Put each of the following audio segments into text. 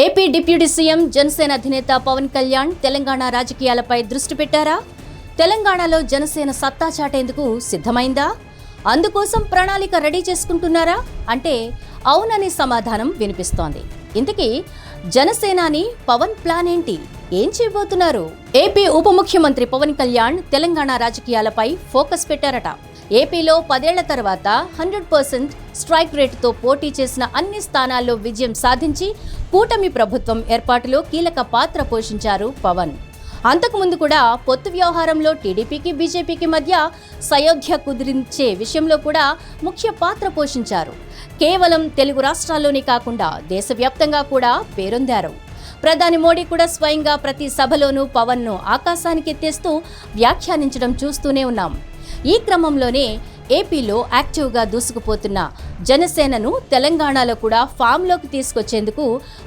AP deputy CM Janasena అధినేత పవన్ కళ్యాణ్ తెలంగాణ రాజకీయాలపై దృష్టి పెట్టారా? తెలంగాణలో జనసేన సత్తా చాటేందుకు సిద్ధమైందా? అందుకోసం ప్రణాళిక రెడీ చేసుకుంటున్నారా? అంటే అవుననే సమాధానం వినిపిస్తోంది. ఇంతకీ జనసేనాని పవన్ ప్లాన్ ఏంటి? ఏం చేయబోతున్నారు? ఏపీ ఉప ముఖ్యమంత్రి పవన్ కళ్యాణ్ తెలంగాణ రాజకీయాలపై ఫోకస్ పెట్టారట. ఏపీలో పదేళ్ళ తర్వాత హండ్రెడ్ పర్సెంట్ స్ట్రైక్ రేటుతో పోటీ చేసిన అన్ని స్థానాల్లో విజయం సాధించి కూటమి ప్రభుత్వం ఏర్పాటులో కీలక పాత్ర పోషించారు పవన్. అంతకుముందు కూడా పొత్తు వ్యవహారంలో టీడీపీకి బీజేపీకి మధ్య సయోధ్య కుదిరించే విషయంలో కూడా ముఖ్య పాత్ర పోషించారు. కేవలం తెలుగు రాష్ట్రాల్లోనే కాకుండా దేశవ్యాప్తంగా కూడా పేరొందారు. ప్రధాని మోడీ కూడా స్వయంగా ప్రతి సభలోనూ పవన్ను ఆకాశానికి ఎత్తేస్తూ వ్యాఖ్యానించడం చూస్తూనే ఉన్నాం. ఈ క్రమంలోనే ఏపీలో యాక్టివ్గా దూసుకుపోతున్న జనసేనను తెలంగాణలో కూడా ఫామ్లోకి తీసుకొచ్చేందుకు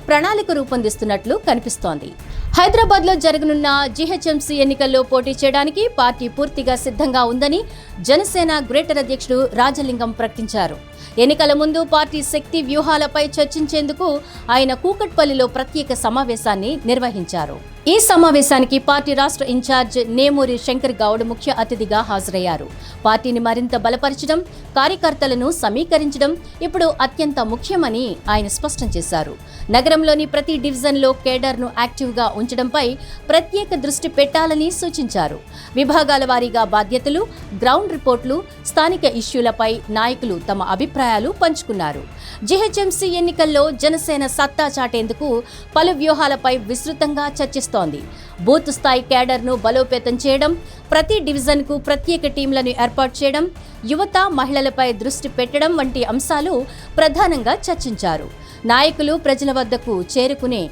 ప్రణాళిక రూపొందిస్తున్నట్లు కనిపిస్తోంది. హైదరాబాద్లో జరగనున్న జీహెచ్ఎంసీ ఎన్నికల్లో పోటీ చేయడానికి పార్టీ పూర్తిగా సిద్ధంగా ఉందని జనసేన గ్రేటర్ అధ్యక్షుడు రాజలింగం ప్రకటించారు. ఎన్నికల ముందు పార్టీ శక్తి వ్యూహాలపై చర్చించేందుకు ఆయన కూకట్పల్లిలో ప్రత్యేక సమావేశాన్ని నిర్వహించారు. ఈ సమావేశానికి పార్టీ రాష్ట్ర ఇన్ఛార్జ్ నేమూరి శంకర్ గౌడ్ ముఖ్య అతిథిగా హాజరయ్యారు. పార్టీని మరింత బలపరచడం కార్యకర్తలను సమీకరించడం ఇప్పుడు అత్యంత ముఖ్యమని ఆయన స్పష్టం చేశారు. నగరంలోని ప్రతి డివిజన్లో కేడర్ను యాక్టివ్గా ఉంచడంపై ప్రత్యేక దృష్టి పెట్టాలని సూచించారు. విభాగాల వారీగా బాధ్యతలు గ్రౌండ్ రిపోర్ట్లు స్థానిక ఇష్యూలపై నాయకులు తమ అభిప్రాయాలు పంచుకున్నారు. జీహెచ్ఎంసీ ఎన్నికల్లో జనసేన సత్తా చాటేందుకు పలు వ్యూహాలపై విస్తృతంగా చర్చిస్తోంది. బూత్ స్థాయి కేడర్ను బలోపేతం చేయడం ప్రతి డివిజన్కు ప్రత్యేక టీంలను ఏర్పాటు చేయడం యువత మహిళలపై దృష్టి పెట్టడం వంటి అంశాలు ప్రధానంగా చర్చించారు. నాయకులు ప్రజల వద్దకు చేరుకునే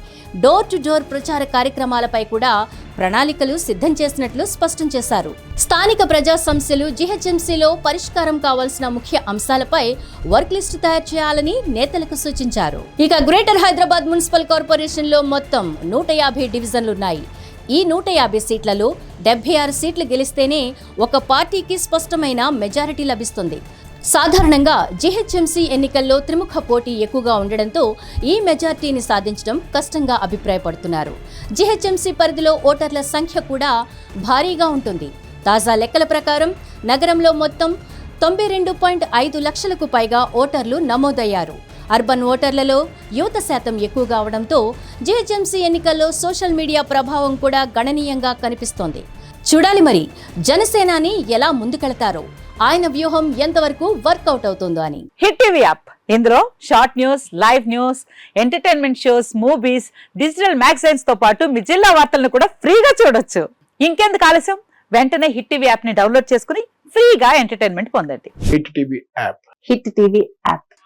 డోర్ టు డోర్ ప్రచార కార్యక్రమాలపై కూడా ప్రణాళికలు సిద్ధం చేసినట్లు స్పష్టం చేశారు. స్థానిక ప్రజా సమస్యలు జీహెచ్ఎంసీలో పరిష్కారం కావాల్సిన ముఖ్య అంశాలపై వర్క్ లిస్టు తయారు చేయాలని నేతలకు సూచించారు. ఇక గ్రేటర్ హైదరాబాద్ మున్సిపల్ కార్పొరేషన్లో మొత్తం నూట యాభై డివిజన్లున్నాయి. ఈ నూట యాభై సీట్లలో డెబ్బై ఆరు సీట్లు గెలిస్తేనే ఒక పార్టీకి స్పష్టమైన మెజారిటీ లభిస్తుంది. సాధారణంగా జీహెచ్ఎంసీ ఎన్నికల్లో త్రిముఖ పోటీ ఎక్కువగా ఉండడంతో ఈ మెజార్టీని సాధించడం కష్టంగా అభిప్రాయపడుతున్నారు. జీహెచ్ఎంసీ పరిధిలో ఓటర్ల సంఖ్య కూడా భారీగా ఉంటుంది. తాజా లెక్కల ప్రకారం నగరంలో మొత్తం తొంభై రెండు పాయింట్ ఐదు లక్షలకు పైగా ఓటర్లు నమోదయ్యారు. అర్బన్ ఓటర్లలో యువత శాతం ఎక్కువగా అవడంతో జీహెచ్ఎంసీ ఎన్నికల్లో సోషల్ మీడియా ప్రభావం కూడా గణనీయంగా కనిపిస్తోంది. చూడాలి మరి జనసేనాని ఎలా ముందుకెళతారో ఆయన వ్యూహం ఎంతవరకు వర్కౌట్ అవుతుందో అని. Hit TV app. ఇందులో short news live news entertainment shows movies digital మ్యాగజైన్స్తో పాటు మీ జిల్లా వార్తలను కూడా ఫ్రీగా చూడొచ్చు. ఇంకెందుకు ఆలస్యం? వెంటనే హిట్ టీవీ యాప్ని డౌన్లోడ్ చేసుకుని ఫ్రీగా ఎంటర్టైన్మెంట్ పొందండి. Hit TV app. Hit TV app.